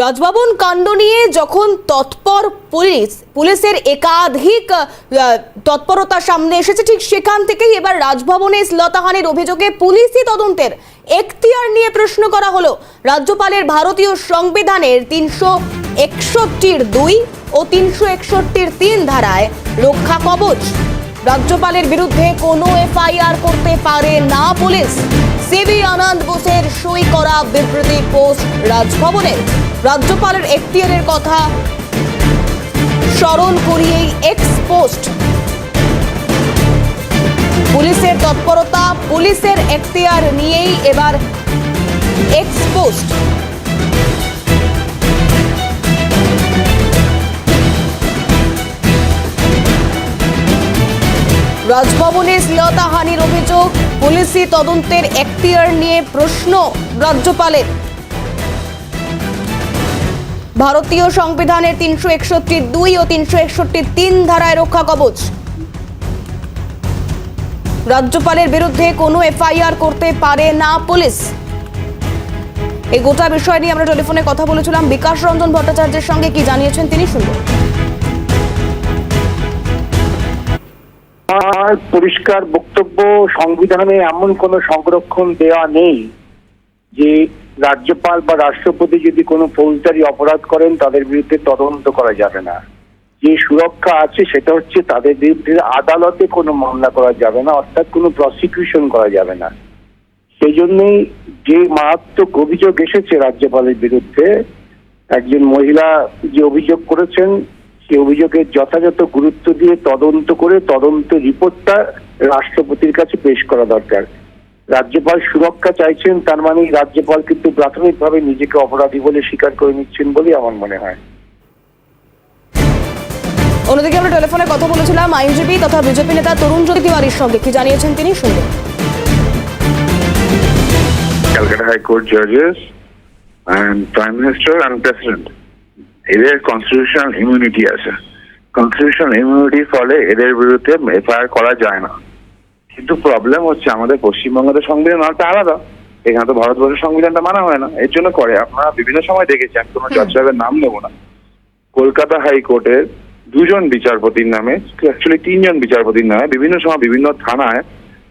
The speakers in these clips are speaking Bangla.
রাজভবন কাণ্ড নিয়ে যখন তৎপর পুলিশ, পুলিশের একাধিক তৎপরতা সামনে এসেছে, ঠিক সেখান থেকেই এবার রাজভবনে শ্লতাহানির অভিযোগে পুলিশি তদন্তের এখতিয়ার নিয়ে প্রশ্ন করা হলো। রাজ্যপালের ভারতীয় সংবিধানের তিনশো একষট্টির দুই ও তিনশো একষট্টির তিন ধারায় রক্ষা কবচ। রাজ্যপালের বিরুদ্ধে কোনো এফআইআর করতে পারে না পুলিশ। সিবি আনন্দ বোসের সই করা বিবৃতি পোস্ট রাজভবনের। রাজ্যপালের এখতিয়ারের কথা স্মরণ করিয়েই এক্স পোস্ট পুলিশের তৎপরতা, পুলিশের এখতিয়ার নিয়েই এবার এক্স পোস্ট রাজভবনে শ্লীলতাহানির অভিযোগ, পুলিশি তদন্তের এখতিয়ার নিয়ে প্রশ্ন রাজ্যপালের। ভারতীয় সংবিধানের তিনশো একষট্টি দুই ও তিনশো একষট্টি তিন ধারায় রক্ষা কবচ। রাজ্যপালের বিরুদ্ধে কোনো এফআইআর করতে পারে না পুলিশ। এই গোটা বিষয় নিয়ে আমরা টেলিফোনে কথা বলেছিলাম। বিকাশ রঞ্জন ভট্টাচার্যের সঙ্গে কি জানিয়েছেন তিনি শুনব। আমার পরিষ্কার বক্তব্য, সংবিধানে এমন কোনো সংরক্ষণ দেওয়া নেই। যে রাজ্যপাল বা রাষ্ট্রপতি যদি কোনো ফৌজদারি অপরাধ করেন, তাদের বিরুদ্ধে তদন্ত করা যাবে না। যে সুরক্ষা আছে, সেটা হচ্ছে তাদের বিরুদ্ধে আদালতে কোনো মামলা করা যাবে না, অর্থাৎ কোনো প্রসিকিউশন করা যাবে না। সেই জন্যই যে মারাত্মক অভিযোগ এসেছে রাজ্যপালের বিরুদ্ধে, একজন মহিলা যে অভিযোগ করেছেন, সেই অভিযোগের যথাযথ গুরুত্ব দিয়ে তদন্ত করে তদন্ত রিপোর্টটা রাষ্ট্রপতির কাছে পেশ করা দরকার। রাজ্যপাল সুরক্ষা চাইছেন তার মানে রাজ্যপাল কিন্তু প্রাথমিকভাবে নিজেকে অপরাধী বলে স্বীকার করে নিচ্ছেন বলে আমার মনে হয়। অন্যদিকে আমরা টেলিফোনে কথা বলেছিলাম আইনজীবী তথা বিজেপি নেতা তরুণ জ্যোতি তিওয়ারির সঙ্গে। কি জানিয়েছেন তিনি? Calcutta High Court judges and Prime Minister and President এদের কনস্টিটিউশনাল ইমিউনিটি আছে। কনস্টিটিউশনাল ইমিউনিটির ফলে এদের বিরুদ্ধে এফআইআর করা যায় না। কিন্তু প্রবলেম হচ্ছে আমাদের পশ্চিমবঙ্গের তো সংবিধান মানতে আলাদা। এখানে তো ভারতবর্ষের সংবিধানটা মানা হয় না। এর জন্য করে। আপনারা বিভিন্ন সময় দেখেছি দেখেছেন কোনো জজ সাহেবের নাম নেব না। কলকাতা হাইকোর্টের দুজন বিচারপতির নামে অ্যাকচুয়ালি তিনজন বিচারপতির নামে বিভিন্ন সময় বিভিন্ন থানায়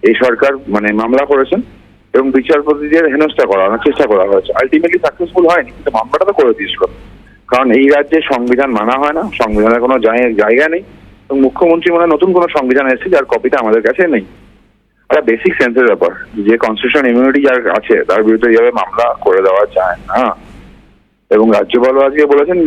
এই সরকার মানে মামলা করেছেন এবং বিচারপতিদের হেনস্থা করানোর চেষ্টা করা হয়েছে। আলটিমেটলি সাকসেসফুল হয়নি কিন্তু মামলাটা তো করে দিয়েছিল। কারণ এই রাজ্যে সংবিধান মানা হয় না সংবিধানের কোনো জায়- জায়গা নেই। এবং মুখ্যমন্ত্রী মনে নতুন কোনো সংবিধান এসেছে যার কপিটা আমাদের কাছে নেই। একটা বেসিক সেন্সের ব্যাপার। যে কনস্টিটিউশন ইমিউনিটি যার আছে, তার বিরুদ্ধে এইভাবে মামলা করে দেওয়া যায় না। এবং রাজ্যপালও আজকে বলেছেন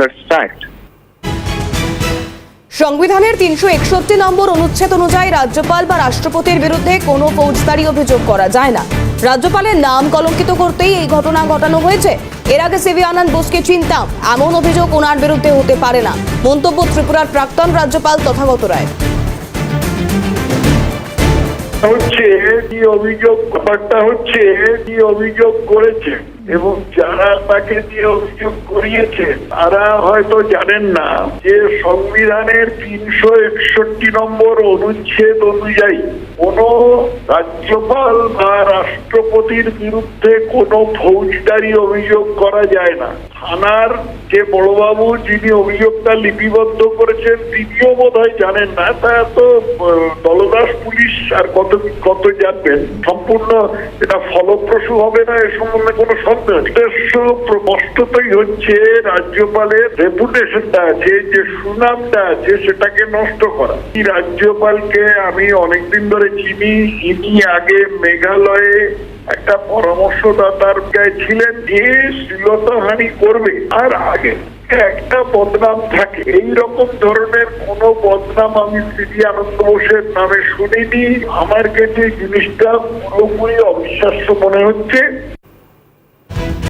সংবিধানের তিনশো একষট্টি নম্বর অনুচ্ছেদ অনুযায়ী রাজ্যপাল বা রাষ্ট্রপতির বিরুদ্ধে কোনো ফৌজদারি অভিযোগ করা যায় না। রাজ্যপালের নাম কলঙ্কিত করতেই এই ঘটনা ঘটানো হয়েছে। এর আগে সিবি আনন্দ বোসকে চিনতাম, এমন অভিযোগ ওনার বিরুদ্ধে হতে পারে না। মন্তব্য ত্রিপুরার প্রাক্তন রাজ্যপাল তথাগত রায়। হচ্ছে কি অভিযোগ, ব্যাপারটা হচ্ছে কি অভিযোগ করেছে এবং যারা তাকে দিয়ে অভিযোগ করিয়েছে, তারা হয়তো জানেন না যে সংবিধানের তিনশো একষট্টি নম্বর অনুচ্ছেদ অনুযায়ী কোন রাজ্যপাল বা রাষ্ট্রপতির বিরুদ্ধে কোনো ফৌজদারি অভিযোগ করা যায় না। থানার যে বড়বাবু যিনি অভিযোগটা লিপিবদ্ধ করেছেন, তিনিও বোধ হয় জানেন না। তা তো দলদাস, পুলিশ আর কত কত জানবেন? সম্পূর্ণ এটা ফলপ্রসূ হবে না, এ সম্বন্ধে কোনো সন্দেহ উদ্দেশ্য স্পষ্টতই হচ্ছে, রাজ্যপালের রেপুটেশনটা আছে, যে সুনামটা আছে, সেটাকে নষ্ট করা। এই রাজ্যপালকে আমি অনেকদিন ধরে চিনি, ইনি আগে মেঘালয়ে একটা পরামর্শদাতার ছিলেন যে শ্লীলতাহানি করবে, আর আগে একটা বদনাম থাকে। এই রকম ধরনের কোন বদনাম আমি সিডি আনন্দ বোসের নামে শুনিনি। আমার কাছে জিনিসটা পুরোপুরি অবিশ্বাস্য মনে হচ্ছে।